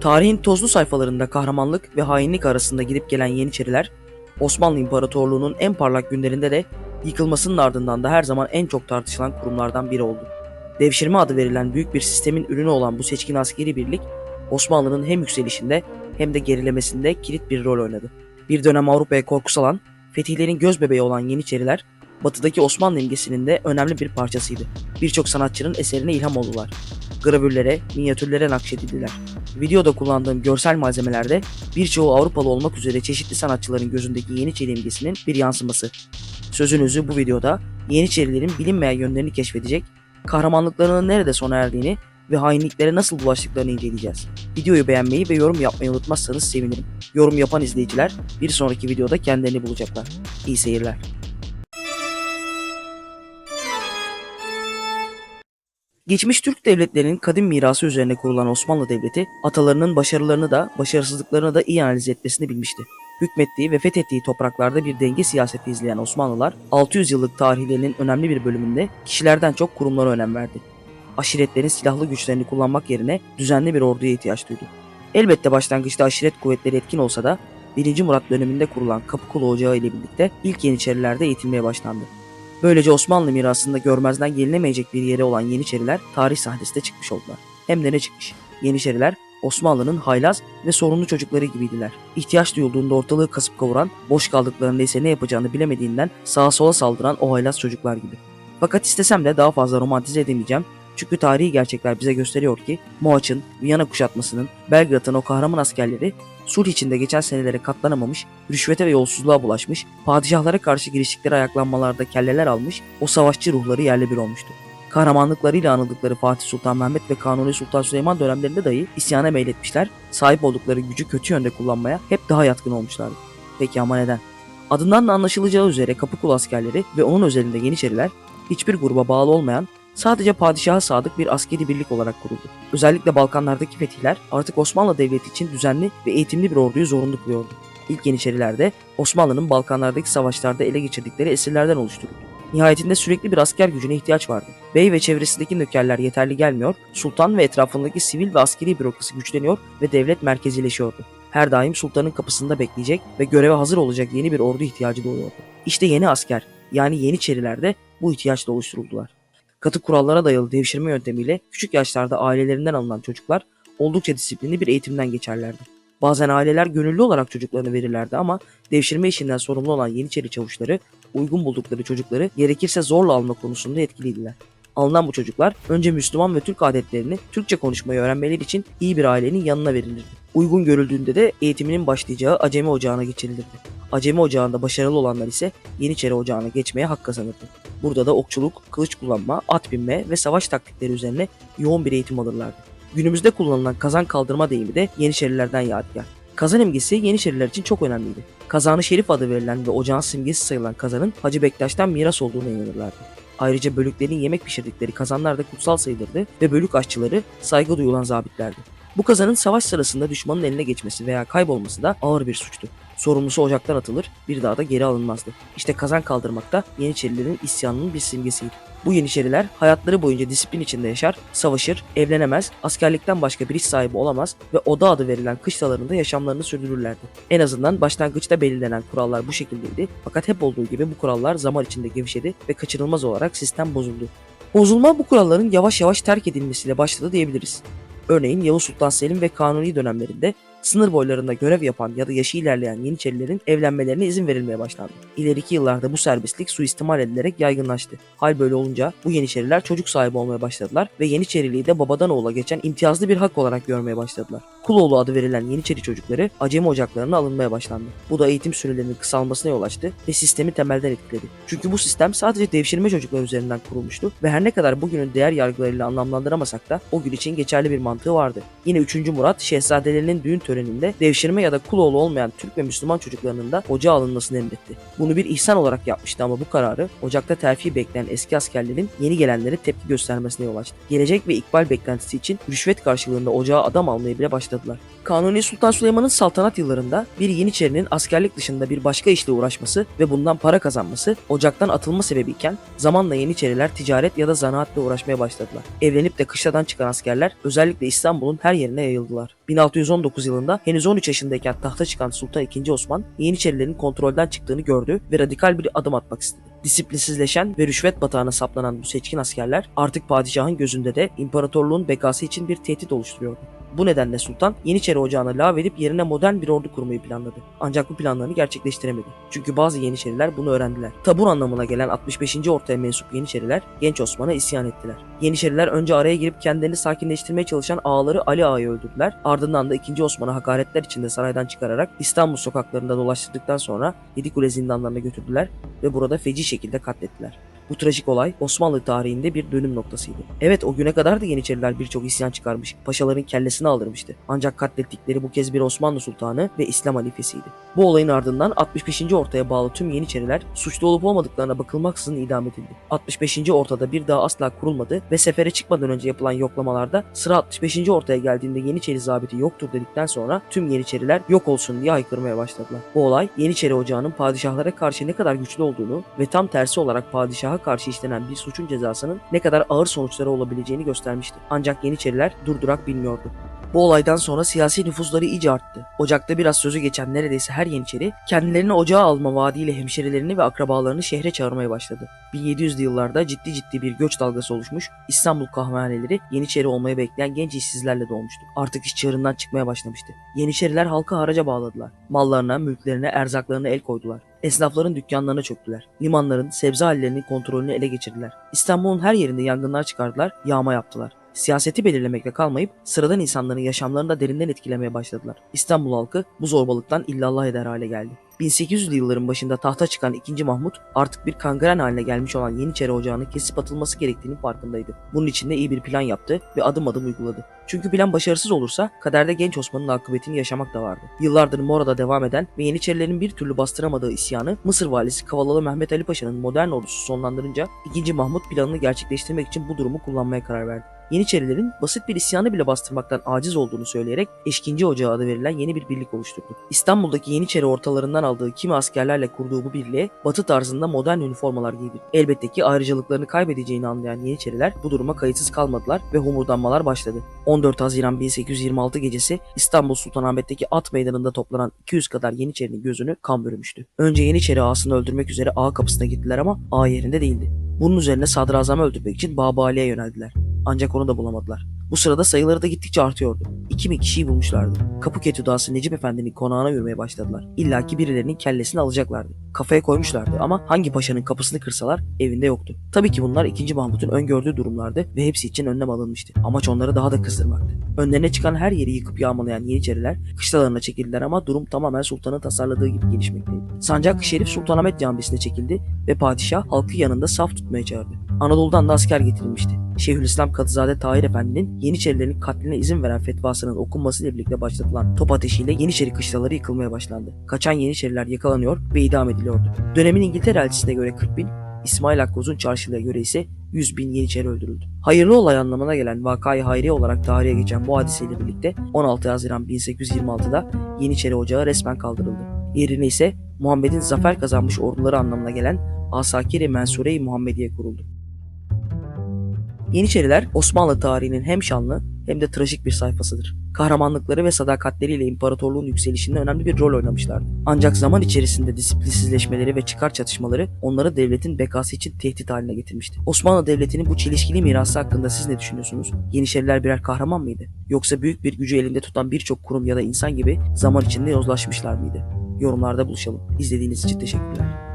Tarihin tozlu sayfalarında kahramanlık ve hainlik arasında gidip gelen Yeniçeriler, Osmanlı İmparatorluğu'nun en parlak günlerinde de yıkılmasının ardından da her zaman en çok tartışılan kurumlardan biri oldu. Devşirme adı verilen büyük bir sistemin ürünü olan bu seçkin askeri birlik, Osmanlı'nın hem yükselişinde hem de gerilemesinde kilit bir rol oynadı. Bir dönem Avrupa'ya korku salan, fetihlerin göz bebeği olan Yeniçeriler, batıdaki Osmanlı imgesinin de önemli bir parçasıydı. Birçok sanatçının eserine ilham oldular. Gravürlere, minyatürlere nakşedildiler. Videoda kullandığım görsel malzemelerde birçoğu Avrupalı olmak üzere çeşitli sanatçıların gözündeki Yeniçeri imgesinin bir yansıması. Sözünüzü bu videoda Yeniçerilerin bilinmeyen yönlerini keşfedecek, kahramanlıklarının nerede sona erdiğini ve hainliklere nasıl bulaştıklarını inceleyeceğiz. Videoyu beğenmeyi ve yorum yapmayı unutmazsanız sevinirim. Yorum yapan izleyiciler bir sonraki videoda kendilerini bulacaklar. İyi seyirler. Geçmiş Türk devletlerinin kadim mirası üzerine kurulan Osmanlı Devleti, atalarının başarılarını da başarısızlıklarını da iyi analiz etmesini bilmişti. Hükmettiği ve fethettiği topraklarda bir denge siyaseti izleyen Osmanlılar, 600 yıllık tarihlerinin önemli bir bölümünde kişilerden çok kurumlara önem verdi. Aşiretlerin silahlı güçlerini kullanmak yerine düzenli bir orduya ihtiyaç duydu. Elbette başlangıçta aşiret kuvvetleri etkin olsa da 1. Murat döneminde kurulan Kapıkulu Ocağı ile birlikte ilk Yeniçerilerde eğitilmeye başlandı. Böylece Osmanlı mirasında görmezden gelinemeyecek bir yeri olan Yeniçeriler tarih sahnesine çıkmış oldular. Hem de ne çıkmış? Yeniçeriler Osmanlı'nın haylaz ve sorunlu çocukları gibiydiler. İhtiyaç duyulduğunda ortalığı kasıp kavuran, boş kaldıklarında ise ne yapacağını bilemediğinden sağa sola saldıran o haylaz çocuklar gibi. Fakat istesem de daha fazla romantize edemeyeceğim çünkü tarihi gerçekler bize gösteriyor ki Mohaç'ın, Viyana kuşatmasının, Belgrad'ın o kahraman askerleri sulh içinde geçen senelere katlanamamış, rüşvete ve yolsuzluğa bulaşmış, padişahlara karşı giriştikleri ayaklanmalarda kelleler almış, o savaşçı ruhları yerle bir olmuştu. Kahramanlıklarıyla anıldıkları Fatih Sultan Mehmet ve Kanuni Sultan Süleyman dönemlerinde dahi isyana meyletmişler, sahip oldukları gücü kötü yönde kullanmaya hep daha yatkın olmuşlardı. Peki ama neden? Adından da anlaşılacağı üzere Kapıkulu askerleri ve onun özelinde Yeniçeriler hiçbir gruba bağlı olmayan sadece padişaha sadık bir askeri birlik olarak kuruldu. Özellikle Balkanlardaki fetihler artık Osmanlı Devleti için düzenli ve eğitimli bir orduyu zorunlu kılıyordu. İlk Yeniçerilerde Osmanlı'nın Balkanlardaki savaşlarda ele geçirdikleri esirlerden oluşturuldu. Nihayetinde sürekli bir asker gücüne ihtiyaç vardı. Bey ve çevresindeki nökerler yeterli gelmiyor, sultan ve etrafındaki sivil ve askeri bürokrasi güçleniyor ve devlet merkezileşiyordu. Her daim sultanın kapısında bekleyecek ve göreve hazır olacak yeni bir ordu ihtiyacı doğuyordu. İşte yeni asker yani Yeniçeriler de bu ihtiyaçla oluşturuldular. Katı kurallara dayalı devşirme yöntemiyle küçük yaşlarda ailelerinden alınan çocuklar oldukça disiplinli bir eğitimden geçerlerdi. Bazen aileler gönüllü olarak çocuklarını verirlerdi ama devşirme işinden sorumlu olan Yeniçeri çavuşları uygun buldukları çocukları gerekirse zorla alma konusunda etkiliydiler. Alınan bu çocuklar önce Müslüman ve Türk adetlerini Türkçe konuşmayı öğrenmeleri için iyi bir ailenin yanına verilirdi. Uygun görüldüğünde de eğitiminin başlayacağı Acemi Ocağı'na geçirilirdi. Acemi Ocağı'nda başarılı olanlar ise Yeniçeri Ocağı'na geçmeye hak kazanırdı. Burada da okçuluk, kılıç kullanma, at binme ve savaş taktikleri üzerine yoğun bir eğitim alırlardı. Günümüzde kullanılan kazan kaldırma deyimi de Yeniçerilerden yadigar. Kazan imgesi Yeniçeriler için çok önemliydi. Kazanı Şerif adı verilen ve ocağın simgesi sayılan kazanın Hacı Bektaş'tan miras olduğunu inanırlardı. Ayrıca bölüklerin yemek pişirdikleri kazanlar da kutsal sayılırdı ve bölük aşçıları saygı duyulan zabitlerdi. Bu kazanın savaş sırasında düşmanın eline geçmesi veya kaybolması da ağır bir suçtu. Sorumlusu ocaktan atılır, bir daha da geri alınmazdı. İşte kazan kaldırmak da Yeniçerilerin isyanının bir simgesiydi. Bu Yeniçeriler hayatları boyunca disiplin içinde yaşar, savaşır, evlenemez, askerlikten başka bir iş sahibi olamaz ve oda adı verilen kışlalarında yaşamlarını sürdürürlerdi. En azından başlangıçta belirlenen kurallar bu şekildeydi fakat hep olduğu gibi bu kurallar zaman içinde gevşedi ve kaçınılmaz olarak sistem bozuldu. Bozulma bu kuralların yavaş yavaş terk edilmesiyle başladı diyebiliriz. Örneğin Yavuz Sultan Selim ve Kanuni dönemlerinde sınır boylarında görev yapan ya da yaşı ilerleyen Yeniçerilerin evlenmelerine izin verilmeye başlandı. İleriki yıllarda bu serbestlik suistimal edilerek yaygınlaştı. Hal böyle olunca bu Yeniçeriler çocuk sahibi olmaya başladılar ve Yeniçeriliği de babadan oğula geçen imtiyazlı bir hak olarak görmeye başladılar. Kuloğlu adı verilen Yeniçeri çocukları Acemi ocaklarına alınmaya başlandı. Bu da eğitim sürelerinin kısalmasına yol açtı ve sistemi temelden etkiledi. Çünkü bu sistem sadece devşirme çocuklar üzerinden kurulmuştu ve her ne kadar bugünün değer yargılarıyla anlamlandıramasak da o gün için geçerli bir mantığı vardı. Yine 3. Murat şehzadelerinin düğün töreninde devşirme ya da kuloğlu olmayan Türk ve Müslüman çocuklarının da ocağa alınmasını emretti. Bunu bir ihsan olarak yapmıştı ama bu kararı ocakta terfi bekleyen eski askerlerin yeni gelenlere tepki göstermesine yol açtı. Gelecek ve ikbal beklentisi için rüşvet karşılığında ocağa adam almaya bile başladılar. Kanuni Sultan Süleyman'ın saltanat yıllarında bir Yeniçerinin askerlik dışında bir başka işle uğraşması ve bundan para kazanması ocaktan atılma sebebiyken zamanla Yeniçeriler ticaret ya da zanaatle uğraşmaya başladılar. Evlenip de kışladan çıkan askerler özellikle İstanbul'un her yerine yayıldılar. 1619 yılında henüz 13 yaşındayken tahta çıkan Sultan II. Osman Yeniçerilerin kontrolden çıktığını gördü ve radikal bir adım atmak istedi. Disiplinsizleşen ve rüşvet batağına saplanan bu seçkin askerler artık padişahın gözünde de imparatorluğun bekası için bir tehdit oluşturuyordu. Bu nedenle sultan Yeniçeri Ocağı'nı lağvedip yerine modern bir ordu kurmayı planladı. Ancak bu planlarını gerçekleştiremedi. Çünkü bazı Yeniçeriler bunu öğrendiler. Tabur anlamına gelen 65. ortaya mensup Yeniçeriler genç Osman'a isyan ettiler. Yeniçeriler önce araya girip kendilerini sakinleştirmeye çalışan ağaları Ali Ağa'yı öldürdüler. Ardından da 2. Osman'a hakaretler içinde saraydan çıkararak İstanbul sokaklarında dolaştırdıktan sonra Yedikule zindanlarına götürdüler ve burada feci şekilde katlettiler. Bu trajik olay Osmanlı tarihinde bir dönüm noktasıydı. Evet o güne kadar da Yeniçeriler birçok isyan çıkarmış, paşaların kellesini aldırmıştı. Ancak katlettikleri bu kez bir Osmanlı Sultanı ve İslam halifesiydi. Bu olayın ardından 65. ortaya bağlı tüm Yeniçeriler suçlu olup olmadıklarına bakılmaksızın idam edildi. 65. ortada bir daha asla kurulmadı ve sefere çıkmadan önce yapılan yoklamalarda sıra 65. ortaya geldiğinde Yeniçeri zabiti yoktur dedikten sonra tüm Yeniçeriler yok olsun diye haykırmaya başladılar. Bu olay Yeniçeri Ocağı'nın padişahlara karşı ne kadar güçlü olduğunu ve tam tersi olarak padişaha karşı işlenen bir suçun cezasının ne kadar ağır sonuçları olabileceğini göstermişti. Ancak Yeniçeriler durdurak bilmiyordu. Bu olaydan sonra siyasi nüfuzları iyice arttı. Ocakta biraz sözü geçen neredeyse her Yeniçeri kendilerini ocağa alma vaadiyle hemşerilerini ve akrabalarını şehre çağırmaya başladı. 1700'lü yıllarda ciddi ciddi bir göç dalgası oluşmuş, İstanbul kahvehaneleri Yeniçeri olmayı bekleyen genç işsizlerle dolmuştu. Artık iş çığırından çıkmaya başlamıştı. Yeniçeriler halkı haraca bağladılar. Mallarına, mülklerine, erzaklarına el koydular. Esnafların dükkanlarına çöktüler. Limanların, sebze hallerinin kontrolünü ele geçirdiler. İstanbul'un her yerinde yangınlar çıkardılar, yağma yaptılar. Siyaseti belirlemekle kalmayıp sıradan insanların yaşamlarını da derinden etkilemeye başladılar. İstanbul halkı bu zorbalıktan illallah eder hale geldi. 1800'lü yılların başında tahta çıkan 2. Mahmut artık bir kangren haline gelmiş olan Yeniçeri Ocağı'nın kesip atılması gerektiğinin farkındaydı. Bunun için de iyi bir plan yaptı ve adım adım uyguladı. Çünkü plan başarısız olursa kaderde genç Osman'ın akıbetini yaşamak da vardı. Yıllardır Mora'da devam eden ve Yeniçerilerin bir türlü bastıramadığı isyanı Mısır valisi Kavalalı Mehmet Ali Paşa'nın modern ordusu sonlandırınca 2. Mahmut planını gerçekleştirmek için bu durumu kullanmaya karar verdi. Yeniçerilerin basit bir isyanı bile bastırmaktan aciz olduğunu söyleyerek Eşkinci Ocağı adı verilen yeni bir birlik oluşturdu. İstanbul'daki Yeniçeri ortalarından aldığı kimi askerlerle kurduğu bu birliğe batı tarzında modern üniformalar giydirdi. Elbette ki ayrıcalıklarını kaybedeceğini anlayan Yeniçeriler bu duruma kayıtsız kalmadılar ve homurdanmalar başladı. 14 Haziran 1826 gecesi İstanbul Sultanahmet'teki at meydanında toplanan 200 kadar Yeniçerinin gözünü kan bürümüştü. Önce Yeniçeri ağasını öldürmek üzere ağa kapısına gittiler ama ağa yerinde değildi. Bunun üzerine sadrazamı öldürmek için Baba Ali'ye yöneldiler. Ancak onu da bulamadılar. Bu sırada sayıları da gittikçe artıyordu. 2000 kişiyi bulmuşlardı. Kapıket Hüdası Necip Efendi'nin konağına yürümeye başladılar. İlla ki birilerinin kellesini alacaklardı. Kafaya koymuşlardı ama hangi paşanın kapısını kırsalar evinde yoktu. Tabii ki bunlar 2. Mahmut'un öngördüğü durumlardı ve hepsi için önlem alınmıştı. Amaç onları daha da kızdırmaktı. Önlerine çıkan her yeri yıkıp yağmalayan Yeniçeriler kışlalarına çekildiler ama durum tamamen sultanın tasarladığı gibi gelişmekteydi. Sancak Şerif Sultanahmet Camisi'ne çekildi ve padişah halkı yanında saf tutmaya çağırdı. Anadolu'dan da asker getirilmişti. Şeyhülislam Kadızade Tahir Efendi'nin Yeniçerilerin katline izin veren fetvasının okunmasıyla birlikte başlatılan top ateşiyle Yeniçeri kışlaları yıkılmaya başlandı. Kaçan Yeniçeriler yakalanıyor ve idam ediliyordu. Dönemin İngiltere elçisine göre 40 bin, İsmail Hakkuz'un çarşılığa göre ise 100 bin Yeniçeri öldürüldü. Hayırlı olay anlamına gelen vakayı hayriye olarak tarihe geçen bu hadiseyle birlikte 16 Haziran 1826'da Yeniçeri Ocağı resmen kaldırıldı. Yerine ise Muhammed'in zafer kazanmış orduları anlamına gelen Asakir-i Mensure-i Muhammediye kuruldu. Yeniçeriler Osmanlı tarihinin hem şanlı hem de trajik bir sayfasıdır. Kahramanlıkları ve sadakatleriyle imparatorluğun yükselişinde önemli bir rol oynamışlardı. Ancak zaman içerisinde disiplinsizleşmeleri ve çıkar çatışmaları onları devletin bekası için tehdit haline getirmişti. Osmanlı Devleti'nin bu çelişkili mirası hakkında siz ne düşünüyorsunuz? Yeniçeriler birer kahraman mıydı? Yoksa büyük bir gücü elinde tutan birçok kurum ya da insan gibi zaman içinde yozlaşmışlar mıydı? Yorumlarda buluşalım. İzlediğiniz için teşekkürler.